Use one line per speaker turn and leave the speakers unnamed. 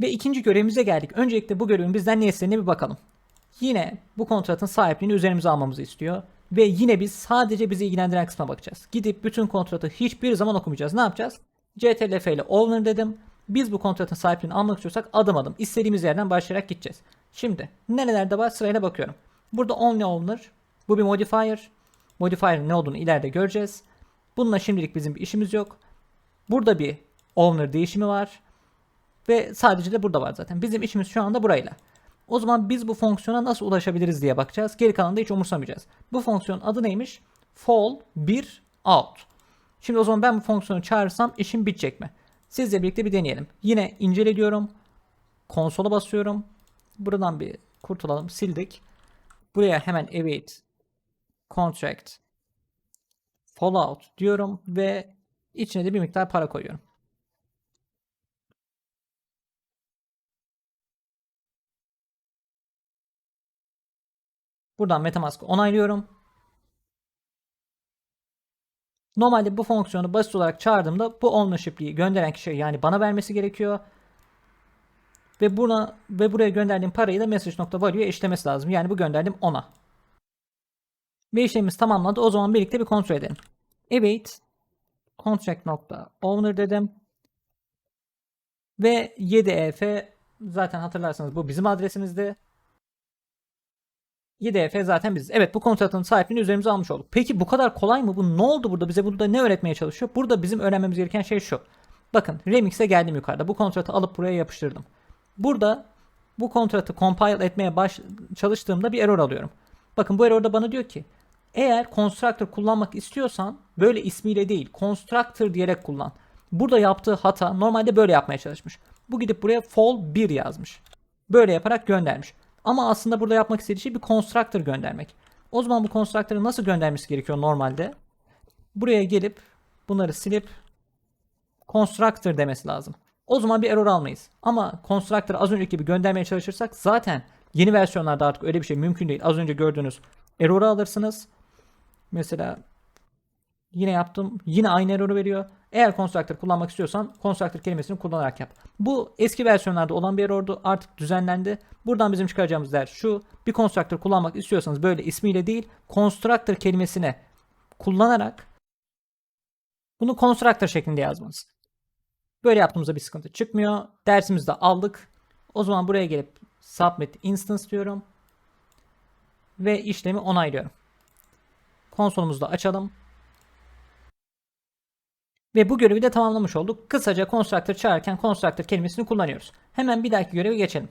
Ve ikinci görevimize geldik. Öncelikle bu görevin bizden ne istediğine bir bakalım. Yine bu kontratın sahipliğini üzerimize almamızı istiyor. Ve yine biz sadece bizi ilgilendiren kısma bakacağız. Gidip bütün kontratı hiçbir zaman okumayacağız. Ne yapacağız? CTRL-F ile owner dedim. Biz bu kontratın sahipliğini almak istiyorsak adım adım istediğimiz yerden başlayarak gideceğiz. Şimdi nerelerde var sırayla bakıyorum. Burada only owner. Bu bir modifier. Modifier'ın ne olduğunu ileride göreceğiz. Bununla şimdilik bizim bir işimiz yok. Burada bir owner değişimi var. Ve sadece de burada var zaten. Bizim işimiz şu anda burayla. O zaman biz bu fonksiyona nasıl ulaşabiliriz diye bakacağız. Geri kalanında hiç umursamayacağız. Bu fonksiyon adı neymiş? Fall 1 out. Şimdi o zaman ben bu fonksiyonu çağırırsam işim bitecek mi? Sizle birlikte bir deneyelim. Yine incele diyorum. Konsola basıyorum. Buradan bir kurtulalım. Sildik. Buraya hemen await contract fallout diyorum ve içine de bir miktar para koyuyorum. Buradan MetaMask'ı onaylıyorum. Normalde bu fonksiyonu basit olarak çağırdığımda bu ownership'liği gönderen kişiye yani bana vermesi gerekiyor. Ve buna ve buraya gönderdiğim parayı da message.value'ya eşlemesi lazım. Yani bu gönderdim ona. Ve işlemimiz tamamlandı. O zaman birlikte bir kontrol edelim. Await contract.owner dedim. Ve 7EF zaten hatırlarsanız bu bizim adresimizdi. 7EF zaten biziz. Evet bu kontratın sahipliğini üzerimize almış olduk. Peki bu kadar kolay mı? Bu ne oldu burada? Bize burada ne öğretmeye çalışıyor? Burada bizim öğrenmemiz gereken şey şu. Bakın Remix'e geldim yukarıda. Bu kontratı alıp buraya yapıştırdım. Burada bu kontratı compile etmeye baş çalıştığımda bir error alıyorum. Bakın bu errorda bana diyor ki eğer constructor kullanmak istiyorsan böyle ismiyle değil constructor diyerek kullan. Burada yaptığı hata normalde böyle yapmaya çalışmış. Bu gidip buraya fall 1 yazmış. Böyle yaparak göndermiş. Ama aslında burada yapmak istediği şey bir constructor göndermek. O zaman bu constructor'ı nasıl göndermesi gerekiyor normalde? Buraya gelip bunları silip constructor demesi lazım. O zaman bir error almayız. Ama constructor'ı az önceki gibi göndermeye çalışırsak zaten yeni versiyonlarda artık öyle bir şey mümkün değil. Az önce gördüğünüz error'u alırsınız. Mesela yine yaptım. Yine aynı error'u veriyor. Eğer constructor kullanmak istiyorsan constructor kelimesini kullanarak yap. Bu eski versiyonlarda olan bir error'du. Artık düzenlendi. Buradan bizim çıkaracağımız ders şu. Bir constructor kullanmak istiyorsanız böyle ismiyle değil constructor kelimesini kullanarak bunu constructor şeklinde yazmanız. Böyle yaptığımızda bir sıkıntı çıkmıyor. Dersimizi de aldık. O zaman buraya gelip submit instance diyorum. Ve işlemi onaylıyorum. Konsolumuzu da açalım. Ve bu görevi de tamamlamış olduk. Kısaca constructor çağırırken constructor kelimesini kullanıyoruz. Hemen bir dahaki göreve geçelim.